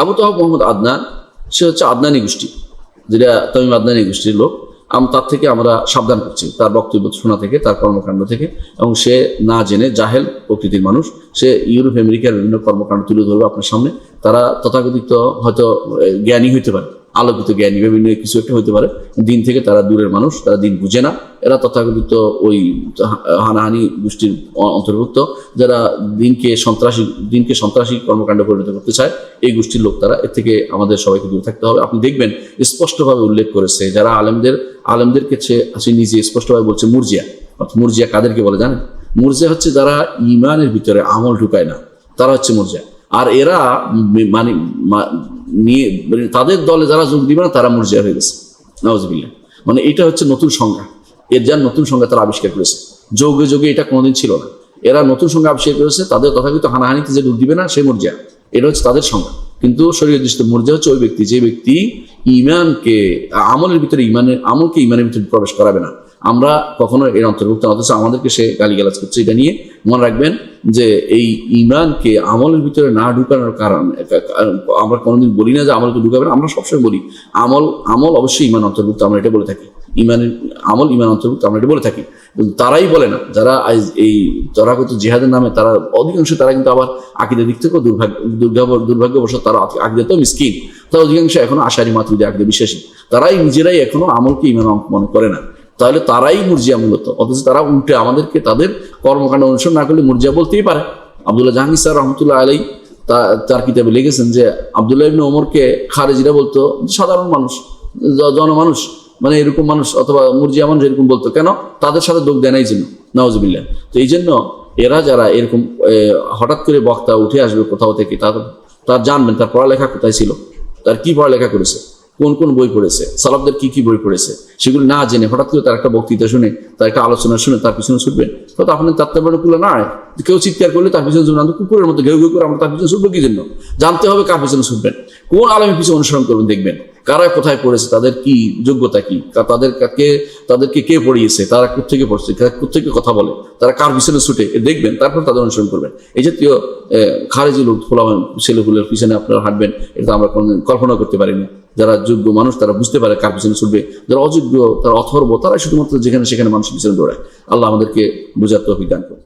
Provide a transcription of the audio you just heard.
আবু তহাব মোহাম্মদ আদনান, সে হচ্ছে আদনানি গোষ্ঠী, যেটা তামিম আদনানি গোষ্ঠীর লোক। তার থেকে আমরা সাবধান করছি, তার বক্তব্য শোনা থেকে, তার কর্মকাণ্ড থেকে, এবং সে না জেনে জাহেল প্রকৃতির মানুষ। সে ইউরোপ, আমেরিকার বিভিন্ন কর্মকাণ্ড তুলে ধরবে আপনার সামনে। তারা তথাকথিত হয়তো জ্ঞানী হইতে পারে। আলোকিত জ্ঞানী, বিভিন্ন কিছু একটা হতে পারে। দিন থেকে তারা দূরের মানুষ, তারা দিন বুঝে না। এরা তথাকথিত ওই হানাহানি গোষ্ঠীর অন্তর্ভুক্ত, যারা দিনকে সন্ত্রাসী দিনকে সন্ত্রাসী কর্মকাণ্ড পরিণত করতে চায়, এই গোষ্ঠীর লোক তারা। এর থেকে আমাদের সবাইকে দূরে থাকতে হবে। আপনি দেখবেন, স্পষ্টভাবে উল্লেখ করেছে, যারা আলেমদের আলেমদের কাছে সে নিজে স্পষ্টভাবে বলছে মুরজিয়া। অর্থাৎ মুরজিয়া কাদেরকে বলে জানেন? মুরজিয়া হচ্ছে যারা ইমানের ভিতরে আমল ঢুকায় না। তারা হচ্ছে মুরজিয়া। আর এরা মানে নিয়ে মানে তাদের দলে যারা যোগ দিবে না, তারা মুরজিয়া হয়ে গেছে। নওয়াজবিল্লা মানে এটা হচ্ছে নতুন সংজ্ঞা। এর যার নতুন সংজ্ঞা তারা আবিষ্কার করেছে। যোগে যোগে এটা কোনোদিন ছিল না। এরা নতুন সংজ্ঞা আবিষ্কার করেছে, তাদের তথাকথিত হানাহানিতে যে ডুব দিবে না, সে মর্যাদা এটা হচ্ছে তাদের সংজ্ঞা। কিন্তু শরীর দৃষ্টিতে মর্যাদা হচ্ছে ওই ব্যক্তি, যে ব্যক্তি ইমানকে, আমলের ভিতরে ইমানের, আমলকে ইমানের ভিতরে প্রবেশ করাবে না। আমরা কখনো এর অন্তর্ভুক্ত অথচ আমাদেরকে সে গালিগালাজ করছে। এটা নিয়ে মনে রাখবেন যে এই ইমানকে আমলের ভিতরে না ঢুকানোর কারণ, আমরা কোনোদিন বলি না যে আমলকে ঢুকাবেন আমরা সবসময় বলি, আমল আমল অবশ্যই ইমান অন্তর্ভুক্ত, আমরা এটা বলে থাকি। ইমানের, আমল, ইমান অন্তর্ভুক্ত, আমরা এটা বলে থাকি। তারাই বলে না, যারা এই তরাগত জিহাদের নামে তারা, অধিকাংশ তারা কিন্তু আবার আকিদের দিক থেকেও দুর্ভাগ্য দুর্ভাগ্য দুর্ভাগ্যবশত তারা তো মিসকিন। তারা অধিকাংশ এখনও আশারি মাতৃদের আকিদে বিশ্বাসী। তারাই নিজেরাই এখনও আমলকে ইমান মনে করে না। তাহলে তারাই মুরজিয়া মূলত। অথচ তারা উল্টে আমাদেরকে তাদের কর্মকাণ্ড অনুসরণ না করলে মুরজিয়া বলতেই পারে। আবদুল্লাহ জাহাঙ্গীর স্যার রহমতুল্লাহ আলাই তার কিতাবে লিখেছেন যে, আবদুল্লাহ ইবনে ওমরকে খারেজিরা বলতো সাধারণ মানুষ জনমানুষ মানে এরকম মানুষ অথবা মুরজিয়া মানুষ এরকম বলতো। কেন? তাদের সাথে যোগ দেয় নাই জন্য নওয়াজবিল্লা তো এই জন্য এরা যারা এরকম হঠাৎ করে বক্তা উঠে আসবে কোথাও থেকে, তার তার জানবেন, তার পড়ালেখা কোথায় ছিল, তার কি পড়ালেখা করেছে। কোন কোন বই পড়েছে? সালাবদের কি কি বই পড়েছে? সেগুলো না জেনে হঠাৎ করে তার একটা বক্তৃতা শুনে, তার একটা আলোচনা শুনে তার পিছনে ছুটবেন। তো আপনি তাত্তাবানুকুলো না কেউ চিৎকার করলে তার পিছনে ছুটবেন কুকুরের মতো ঘেউ ঘেউ করে আমরা তার পিছনে ছুটবো কি জন্য জানতে হবে কার পিছনে ছুটবেন। কোন আলমের পিছনে অনুসরণ করবেন দেখবেন। কারা কোথায় পড়েছে? তাদের কি যোগ্যতা কি? তাদের কে তাদেরকে কে পড়িয়েছে? তারা কোথেকে পড়ছে? কোথেকে কথা বলে? তারা কার পিছনে ছুটে? দেখবেন, তারপর তাদের অনুসরণ করবেন। এই জাতীয় খারেজি লোক ফোলা ছেলেগুলোর পিছনে আপনারা হাঁটবেন, এটা আমরা কল্পনা করতে পারি না যারা যোগ্য মানুষ, তারা বুঝতে পারে কার পিছনে ছুটবে। যারা অযোগ্য, তারা অথর্ব তারা শুধুমাত্র যেখানে সেখানে মানুষের পিছনে দৌড়ায়। আল্লাহ আমাদেরকে বোঝার তো অভিজ্ঞান করুন।